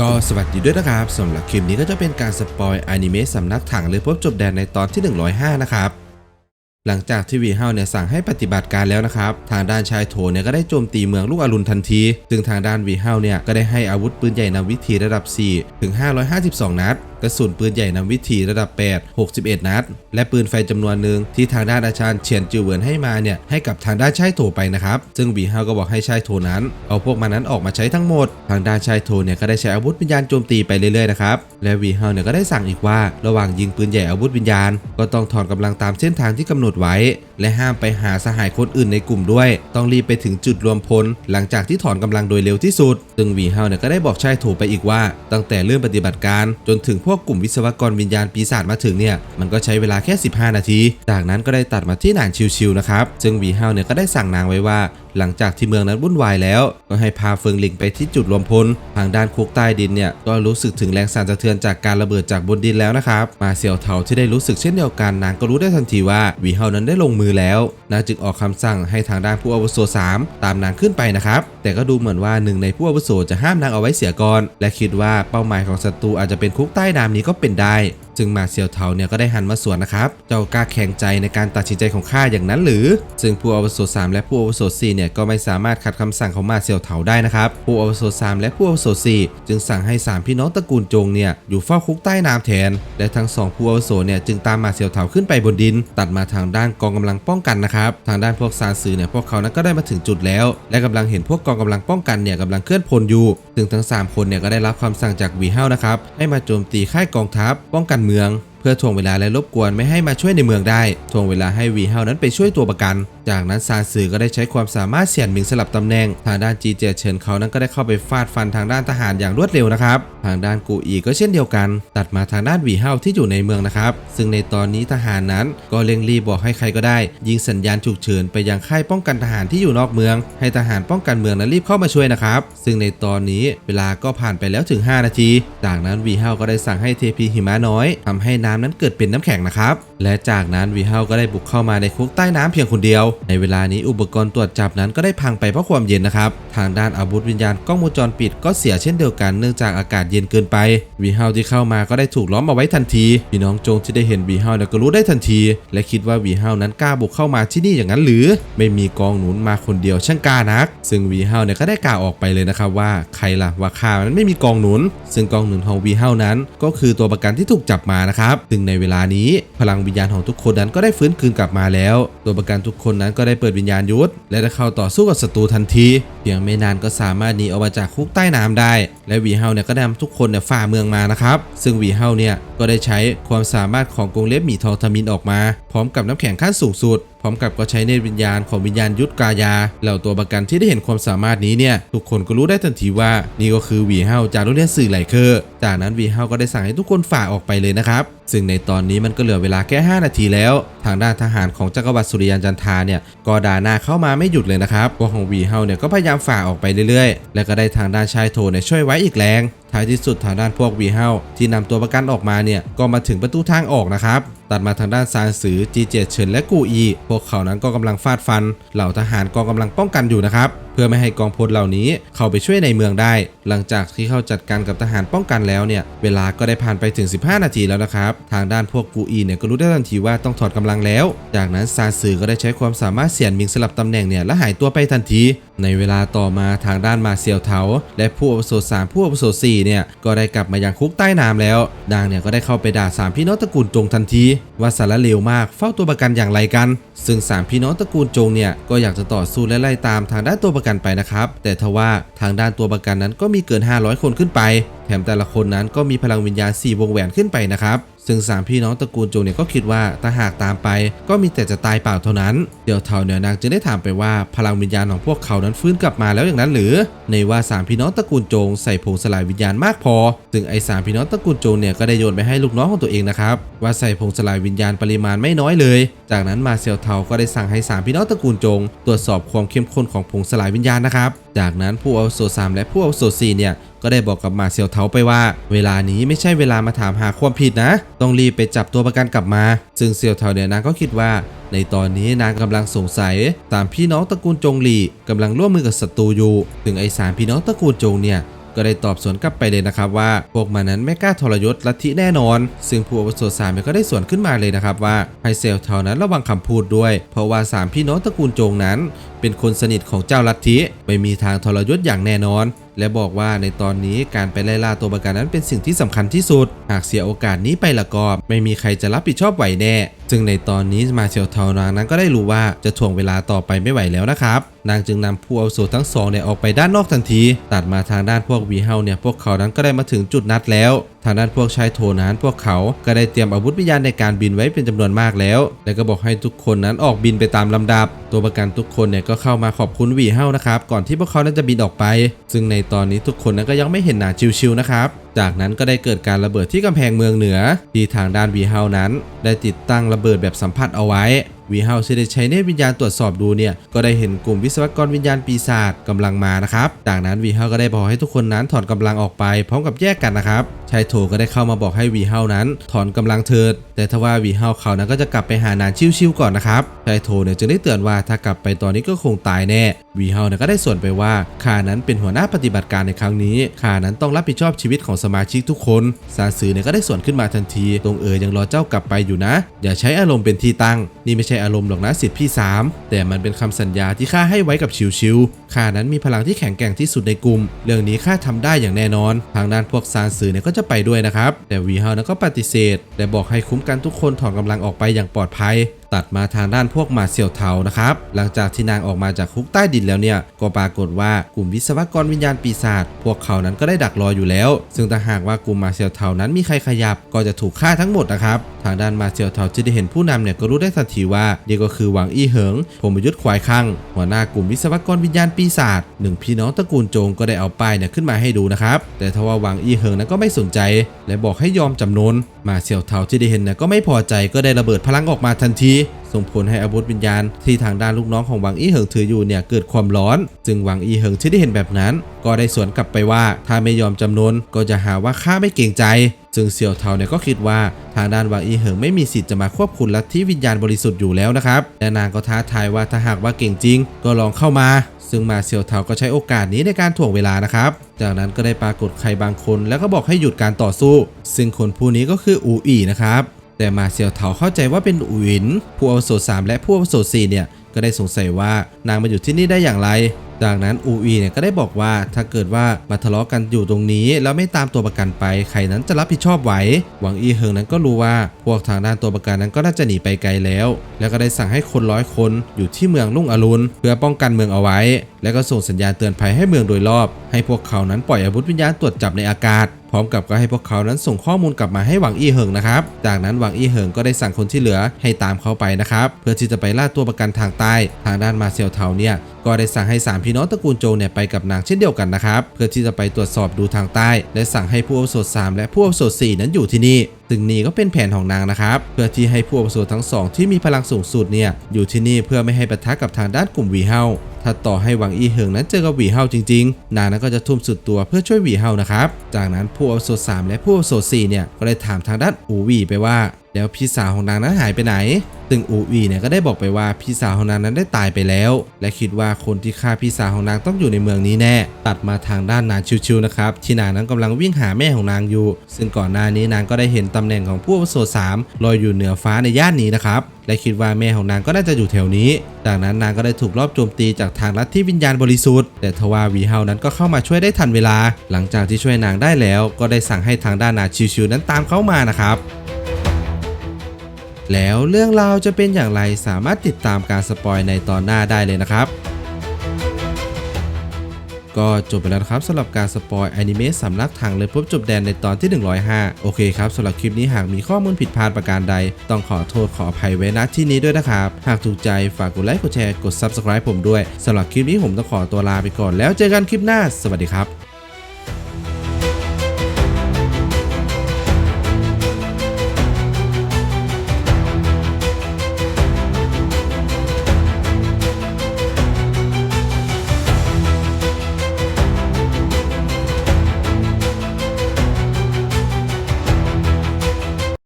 ก็สวัสดีด้วยนะครับสำหรับคลิปนี้ก็จะเป็นการสปอยอนิเมะสำนักถังเลยพบจบแดนในตอนที่ 105 นะครับ หลังจากที่วีเฮาเนี่ยสั่งให้ปฏิบัติการแล้วนะครับ ทางด้านชายโถเนี่ยก็ได้โจมตีเมืองลูกอรุณทันที ซึ่งทางด้านวีเฮาเนี่ยก็ได้ให้อาวุธปืนใหญ่นำวิธีระดับ 4 ถึง 552 นัด กระสุนปืนใหญ่นำวิธีระดับ 8 61 นัด และปืนไฟจำนวนหนึ่งที่ทางด้านอาจารย์เฉียนจือเหวินให้มาเนี่ยให้กับทางด้านชายโถไปนะครับ ซึ่งวีเฮาก็บอกให้ชายโถนั้น เอาพวกมันนั้นออกมาใช้ทั้งหมด ทางด้านชายโถเนี่ยก็ได้ใช้อาวุธวิญญาณโจมตีไปเรื่อยๆนะครับและวีเฮาเนี่ยก็ได้สั่งอีกว่า ระหว่างยิงปืนใหญ่อาวุธวิญญาณ ก็ต้องถอนกำลังตามเส้นทางที่กำหนดไว้และห้ามไปหาสหายคนอื่นในกลุ่มด้วย ต้องรีบไปถึงจุดรวมพล หลังจากที่ถอนกำลังโดยเร็วที่สุด ซึ่งวีเฮาเนี่ยก็ได้บอกชายโถไปอีกว่า ตั้งแต่เริ่มปฏิบัติการจนถึงพวกกลุ่มวิศวกรวิญญาณปีศาจมาถึงเนี่ยมันก็ใช้เวลาแค่ 15 นาที จากนั้นก็ได้ตัดมาที่นานชิวๆนะครับ ซึ่งวีเฮาเนี่ยก็ได้สั่งนางไว้ว่า หลังจากที่เมืองนั้นวุ่นวายแล้ว ก็ให้พาเฟิงหลิงไปที่จุดรวมพล ทางด้านคุกใต้ดินเนี่ยก็รู้สึกถึงแรงสั่นสะเทือนจากการระเบิดจากบนดินแล้วนะครับ มาเสี่ยวเถาที่ได้รู้สึกเช่นเดียวกันนางก็รู้ได้ทันทีว่าวีเฮานั้นได้ลงมือแล้วนางจึงออกคำสั่งให้ทางด้านผู้อาวุโส3ตามนางขึ้นไปนะครับ แต่ก็ดูเหมือนว่าหนึ่งในผู้อาวุโสจะห้ามนางเอาไว้เสียก่อน และคิดว่าเป้าหมายของศัตรูอาจจะเป็นคุกใต้น้ำนี้ก็เป็นได้ ซึ่งมาเซียวเทาเนี่ยก็ได้หันมาสวนนะครับ เจ้ากล้าแข่งใจในการตัดสินใจของข้าอย่างนั้นหรือ ซึ่งผู้อาวุโส3และผู้อาวุโส4เนี่ยก็ไม่สามารถขัดคำสั่งของมาเซียวเทาได้นะครับ ผู้อาวุโส3และผู้อาวุโส4จึงสั่งให้สามพี่น้องตระกูลจงเนี่ยอยู่เฝ้าคุกใต้น้ำแทน และทั้งสองผู้อาวุโสเนี่ยจึงตามมาเซียวเทาขึ้นไปบนดิน ตัดมาทางด้านกองกำลังป้องกันนะครับ ทางด้านพวกซานซือเนี่ยพวกเขานั้นก็ได้มาถึงจุดแล้ว และกำลังเห็นพวกกองกำลังป้องกันเนี่ยกำลังเคลื่อนพลอยู่ ซึ่งทั้งสามคนเนี่ยก็ได้รับคำสั่งจากวีเฮานะครับให้มาโจมตีค่ายกองทัพป้องกันเมือง เพื่อทวงเวลาและรบกวนไม่ให้มาช่วยในเมืองได้ทวงเวลาให้วีเฮานั้นไปช่วยตัวประกัน จากนั้นซานซือก็ได้ใช้ความสามารถเสี่ยนหมิงสลับตำแหน่ง ทางด้านจีเจเฉินเขานั้นก็ได้เข้าไปฟาดฟันทางด้านทหารอย่างรวดเร็วนะครับ ทางด้านกูอีก็เช่นเดียวกัน ตัดมาทางด้านวีเฮาที่อยู่ในเมืองนะครับ ซึ่งในตอนนี้ทหารนั้นก็เร่งรีบบอกให้ใครก็ได้ ยิงสัญญาณฉุกเฉินไปยังค่ายป้องกันทหารที่อยู่นอกเมือง ให้ทหารป้องกันเมืองนั้นรีบเข้ามาช่วยนะครับ ซึ่งในตอนนี้เวลาก็ผ่านไปแล้วถึง 5 นาที จากนั้นวีเฮาก็ได้สั่งให้เทพีหิมะน้อยทำให้น้ำนั้นเกิดเป็นน้ำแข็งนะครับ และจากนั้นวีเฮาก็ได้บุกเข้ามาในคุกใต้น้ำเพียงคนเดียวในเวลานี้อุปกรณ์ตรวจจับนั้นก็ได้พังไปเพราะความเย็นนะครับ ทางด้านอาวุธวิญญาณกล้องวงจรปิดก็เสียเช่นเดียวกันเนื่องจากอากาศเย็นเกินไปวีเฮาที่เข้ามาก็ได้ถูกล้อมเอาไว้ทันที พี่น้องโจงที่ได้เห็นวีเฮาเนี่ยก็รู้ได้ทันที และคิดว่าวีเฮานั้นกล้าบุกเข้ามาที่นี่อย่างนั้นหรือ ไม่มีกองหนุนมาคนเดียวช่างกล้านัก ซึ่งวีเฮาเนี่ยก็ได้กล่าวออกไปเลยนะครับว่าใครล่ะว่าข้านั้นไม่มีกองหนุน ซึ่งกองหนุนของวีเฮานั้น ก็คือตัวประกันที่ถูกจับมานะครับซึ่งในเวลานี้พลังวิญญาณของทุกคนนั้นก็ได้ฟื้นคืนกลับมาแล้ว ตัวประกันทุกคนนั้นก็ได้เปิดวิญญาณยุทธและได้เข้าต่อสู้กับศัตรูทันทีเพียงไม่นานก็สามารถหนีออกมาจากคุกใต้น้ำได้ และวีเฮาเนี่ยก็ได้นำทุกคนเนี่ยฝ่าเมืองมานะครับ ซึ่งวีเฮาเนี่ยก็ได้ใช้ความสามารถของกรงเล็บหมีทองทมินออกมา พร้อมกับน้ำแข็งขั้นสูงสุด ร้อมกับก็ใช้เนตรวิญญาณของวิญญาณยุทธกายา เหล่าตัวประกันที่ได้เห็นความสามารถนี้เนี่ยทุกคนก็รู้ได้ทันทีว่านี่ก็คือวีเฮาจากโรงเรียนสื่อไหลเคอร์จากนั้นวีเฮาก็ได้สั่งให้ทุกคนฝ่าออกไปเลยนะครับซึ่งในตอนนี้มันก็เหลือเวลาแค่ 5 นาทีแล้ว ทางด้านทหารของจักรวรรดิสุริยันจันทาเนี่ยก็ด่าหน้าเข้ามาไม่หยุดเลยนะครับพวกของวีเฮาเนี่ยก็พยายามฝ่าออกไปเรื่อยๆ และก็ได้ทางด้านชายโทเนี่ยช่วยไว้อีกแรงท้ายที่สุดทางด้านพวกวีเฮาที่นำตัวประกันออกมาเนี่ยก็มาถึงประตูทางออกนะครับ ตัดมาทางด้านซานสือจีเจเฉินและกูอี พวกเขานั้นก็กำลังฟาดฟัน เหล่าทหารกองกำลังป้องกันอยู่นะครับ เพื่อไม่ให้กองพลเหล่านี้เข้าไปช่วยในเมืองได้ หลังจากที่เข้าจัดการกับทหารป้องกันแล้วเนี่ยเวลาก็ได้ผ่านไปถึง 15 นาทีแล้วนะครับ ทางด้านพวกกูอีเนี่ยก็รู้ได้ทันทีว่าต้องถอดกำลังแล้ว จากนั้นซาสือก็ได้ใช้ความสามารถเสียนมิงสลับตำแหน่งเนี่ยและหายตัวไปทันที ในเวลาต่อมาทางด้านมาเซียวเทาและผู้อาวุโสสามผู้อาวุโสสี่เนี่ยก็ได้กลับมายังคุกใต้น้ำแล้วนางเนี่ยก็ได้เข้าไปด่าสามพี่น้องตระกูลจงทันทีว่าสารเลวมากเฝ้าตัวประกันอย่างไรกัน ซึ่งสามพี่น้องตระกูลจงเนี่ยก็อยากจะต่อสู้และไล่ตามทางด้านตัวประกันไปนะครับแต่ทว่าทางด้านตัวประกันนั้นก็มีเกิน 500 คนขึ้นไปแถมแต่ละคนนั้นก็มีพลังวิญญาณ 4 วงแหวนขึ้นไปนะครับ ซึ่งสามพี่น้องตระกูลจงเนี่ยก็คิดว่าถ้าหากตามไป ก็มีแต่จะตายเปล่าเท่านั้น เดี๋ยวเท่าเหนี่ยนางจึงได้ถามไปว่าพลังวิญญาณของพวกเขานั้นฟื้นกลับมาแล้วอย่างนั้นหรือ ในว่าสามพี่น้องตระกูลจงใส่ผงสลายวิญญาณมากพอ ซึ่งไอ้สามพี่น้องตระกูลจงเนี่ยก็ได้โยนไปให้ลูกน้องของตัวเองนะครับว่าใส่ผงสลายวิญญาณปริมาณไม่น้อยเลย จากนั้นมาเซียวเทาก็ได้สั่งให้สามพี่น้องตระกูลจง ตรวจสอบความเข้มข้นของผงสลายวิญญาณนะครับ จากนั้นผู้อาวุโสสามและผู้อาวุโสสี่เนี่ยก็ได้บอกกับมาเซียวเทาไปว่า เวลานี้ไม่ใช่เวลามาถามหาความผิดนะ ต้องรีบไปจับตัวประกันกลับมา ซึ่งเซียวเทาเนี่ยนางก็คิดว่า ในตอนนี้นางกำลังสงสัยตามพี่น้องตระกูลจงหลี่กำลังร่วมมือกับศัตรูอยู่ถึงไอ้สามพี่น้องตระกูลจงเนี่ยก็ได้ตอบสวนกลับไปเลยนะครับว่า พวกมันนั้นไม่กล้าทรยศลัทธิแน่นอน ซึ่งผู้อาวุโสสามก็ได้สวนขึ้นมาเลยนะครับว่าให้เซลเท่านั้นระวังคำพูดด้วย เพราะว่าสามพี่น้องตระกูลโจงนั้น เป็นคนสนิทของเจ้าลัทธิไม่มีทางทรยศอย่างแน่นอน และบอกว่าในตอนนี้การไปไล่ล่าตัวประกันนั้นเป็นสิ่งที่สำคัญที่สุด หากเสียโอกาสนี้ไปละก็ไม่มีใครจะรับผิดชอบไหวแน่ ซึ่งในตอนนี้มาเชลเทานางนั้นก็ได้รู้ว่าจะถ่วงเวลาต่อไปไม่ไหวแล้วนะครับ นางจึงนำผู้อาวุโสทั้งสองเนี่ยออกไปด้านนอกทันที ตัดมาทางด้านพวกวีเฮาเนี่ยพวกเขานั้นก็ได้มาถึงจุดนัดแล้ว ทางด้านพวกชายโทนั้นพวกเขาก็ได้เตรียมอาวุธวิญญาณในการบินไว้เป็นจำนวนมากแล้ว และก็บอกให้ทุกคนนั้นออกบินไปตามลำดับ ตัวประกันทุกคนเนี่ยก็เข้ามาขอบคุณวีเฮานะครับ ก่อนที่พวกเขานั้นจะบินออกไป ซึ่งในตอนนี้ทุกคนนั้นก็ยังไม่เห็นหนาชิวๆนะครับ จากนั้นก็ได้เกิดการระเบิดที่กำแพงเมืองเหนือ ที่ทางด้านวีเฮานั้น ได้ติดตั้งระเบิดแบบสัมผัสเอาไว้วีเฮาที่ได้ใช้เนตรวิญญาณตรวจสอบดูเนี่ยก็ได้เห็นกลุ่มวิศวกรวิญญาณปีศาจกำลังมานะครับ จากนั้นวีเฮาก็ได้บอกให้ทุกคนนั้นถอนกำลังออกไปพร้อมกับแยกกันนะครับ ชายโถก็ได้เข้ามาบอกให้วีเฮานั้น ถอนกำลังเถิด แต่ทว่าวีเฮาเขานั้นก็จะกลับไปหานานชิวๆก่อนนะครับชายโถเนี่ยจึงได้เตือนว่าถ้ากลับไปตอนนี้ก็คงตายแน่วีเฮาเนี่ยก็ได้ส่วนไปว่าข้านั้นเป็นหัวหน้าปฏิบัติการในครั้งนี้ข้านั้นต้องรับผิดชอบชีวิตของสมาชิกทุกคนซานซือเนี่ยก็ได้ส่วนขึ้นมาทันทีตรงเอ๋ยยังรอเจ้ากลับไปอยู่นะ อย่าใช้อารมณ์เป็นที่ตั้ง นี่ไม่ใช่อารมณ์หรอกนะสิทธิพี่สามแต่มันเป็นคำสัญญาที่ข้าให้ไว้กับชิวชิวข้านั้นมีพลังที่แข็งแกร่งที่สุดในกลุ่ม เรื่องนี้ข้าทำได้อย่างแน่นอน ทางด้านพวกซานซือเนี่ยก็จะไปด้วยนะครับ แต่วีเฮานั้นก็ปฏิเสธ และบอกให้คุ้มกันทุกคนถอนกำลังออกไปอย่างปลอดภัย ตัดมาทางด้านพวกมาเสี่ยวเทานะครับ หลังจากที่นางออกมาจากคุกใต้ดินแล้วเนี่ย ก็ปรากฏว่ากลุ่มวิศวกรวิญญาณปีศาจพวกเขานั้นก็ได้ดักรออยู่แล้ว ซึ่งถ้าหากว่ากลุ่มมาเสี่ยวเทานั้นมีใครขยับก็จะถูกฆ่าทั้งหมดนะครับทางด้านมาเสี่ยวเทาที่ได้เห็นผู้นำเนี่ยก็รู้ได้ทันทีว่านี่ก็คือหวังอี้เหิงผมยุทธควายข้างหัวหน้ากลุ่มวิศวกรวิญญาณปีศาจหนึ่งพี่น้องตระกูลโจงก็ได้เอาป้ายเนี่ยขึ้นมาให้ดูนะครับแต่ทว่าหวังอี้เหิงนั้นก็ไม่สนใจ และบอกให้ยอมจำนน มาเสี่ยวเทาที่ได้เห็นนะก็ไม่พอใจก็ได้ระเบิดพลังออกมาทันที ส่งผลให้อาวุธวิญญาณที่ทางด้านลูกน้องของหวังอี้เหิงถืออยู่เนี่ยเกิดความร้อน จึงหวังอี้เหิงที่ได้เห็นแบบนั้น ก็ได้สวนกลับไปว่าถ้าไม่ยอมจำนนก็จะหาว่าข้าไม่เก่งใจซึ่งเสี่ยวเทาเนี่ยก็คิดว่าทางด้านหวังอี้เหิงไม่มีสิทธิ์จะมาควบคุมลัทธิวิญญาณบริสุทธิ์อยู่แล้วนะครับและนางก็ท้าทายว่าถ้าหากว่าเก่งจริง ก็ลองเข้ามา ซึ่งมาเซี่ยวเทาก็ใช้โอกาสนี้ในการถ่วงเวลานะครับ จากนั้นก็ได้ปรากฏใครบางคน แล้วก็บอกให้หยุดการต่อสู้ ซึ่งคนผู้นี้ก็คืออูอีนะครับ แต่มาเซียวเถาเข้าใจว่าเป็นอูอินผู้อาวุโสสามและผู้อาวุโสสี่เนี่ยก็ได้สงสัยว่านางมาอยู่ที่นี่ได้อย่างไร จากนั้นอูอีเนี่ยก็ได้บอกว่าถ้าเกิดว่ามาทะเลาะกันอยู่ตรงนี้ แล้วไม่ตามตัวประกันไปใครนั้นจะรับผิดชอบไหว หวังอีเฮิงนั้นก็รู้ว่าพวกทางด้านตัวประกันนั้นก็น่าจะหนีไปไกลแล้ว แล้วก็ได้สั่งให้คนร้อยคนอยู่ที่เมืองลุ่งอรุณเพื่อป้องกันเมืองเอาไว้ แล้วก็ส่งสัญญาณเตือนภัยให้เมืองโดยรอบ ให้พวกเขานั้นปล่อยอาวุธวิญญาณตรวจจับในอากาศ ร้อมกับก็ให้พวกเขานั้นส่งข้อมูลกลับมาให้หวังอี้เหิงนะครับ จากนั้นหวังอี้เหิงก็ได้สั่งคนที่เหลือให้ตามเขาไปนะครับ เพื่อที่จะไปล่าตัวประกันทางใต้ ทางด้านมาเซลเทาเนี่ยก็ได้สั่งให้สามพี่น้องตระกูลโจเนี่ยไปกับนางเช่นเดียวกันนะครับ เพื่อที่จะไปตรวจสอบดูทางใต้ และสั่งให้ผู้อาวุโสสามและผู้อาวุโสสี่นั้นอยู่ที่นี่ซึ่งนี่ก็เป็นแผนของนางนะครับ เพื่อที่ให้ผู้อาวุโสทั้งสองที่มีพลังสูงสุดเนี่ยอยู่ที่นี่เพื่อไม่ให้ปะทะกับทางด้านกลุ่มวีเฮาถ้าต่อให้หวังอีเหิงนั้นเจอกับหวีเฮาจริงๆ นางนั้นก็จะทุ่มสุดตัวเพื่อช่วยหวีเฮานะครับ จากนั้นผู้อาวุโสสามและผู้อาวุโสสี่เนี่ยก็เลยถามทางด้านอูวีไปว่า แล้วพี่สาวของนางนั้นหายไปไหน ซึ่งอูหวีเนี่ยก็ได้บอกไปว่าพี่สาวของนางนั้นได้ตายไปแล้ว และคิดว่าคนที่ฆ่าพี่สาวของนางต้องอยู่ในเมืองนี้แน่ ตัดมาทางด้านนางชิวๆนะครับที่นางนั้นกำลังวิ่งหาแม่ของนางอยู่ ซึ่งก่อนหน้านี้นางก็ได้เห็นตำแหน่งของผู้อาวุโสามลอยอยู่เหนือฟ้าในย่านนี้นะครับและคิดว่าแม่ของนางก็น่าจะอยู่แถวนี้ จากนั้นนางก็ได้ถูกรอบโจมตีจากทางลัทธิวิญญาณบริสุทธิ์ แต่ทว่าวีเฮานั้นก็เข้ามาช่วยได้ทันเวลา หลังจากที่ช่วยนางได้แล้ว ก็ได้สั่งให้ทางด้านนาชิวๆนั้นตามเข้ามานะครับ แล้วเรื่องราวจะเป็นอย่างไรสามารถติดตามการสปอยในตอนหน้าได้เลยนะครับ ก็จบไปแล้วครับสำหรับการสปอยอนิเมะสำนักถังเลยพบจบแดนในตอนที่ 105 โอเคครับสำหรับคลิปนี้หากมีข้อมูลผิดพลาดประการใด ต้องขอโทษขออภัยไว้ณที่นี้ด้วยนะครับ หากถูกใจฝากกดไลค์กดแชร์กด Subscribe ผมด้วยสำหรับคลิปนี้ผมต้องขอตัวลาไปก่อนแล้วเจอกันคลิปหน้า สวัสดีครับ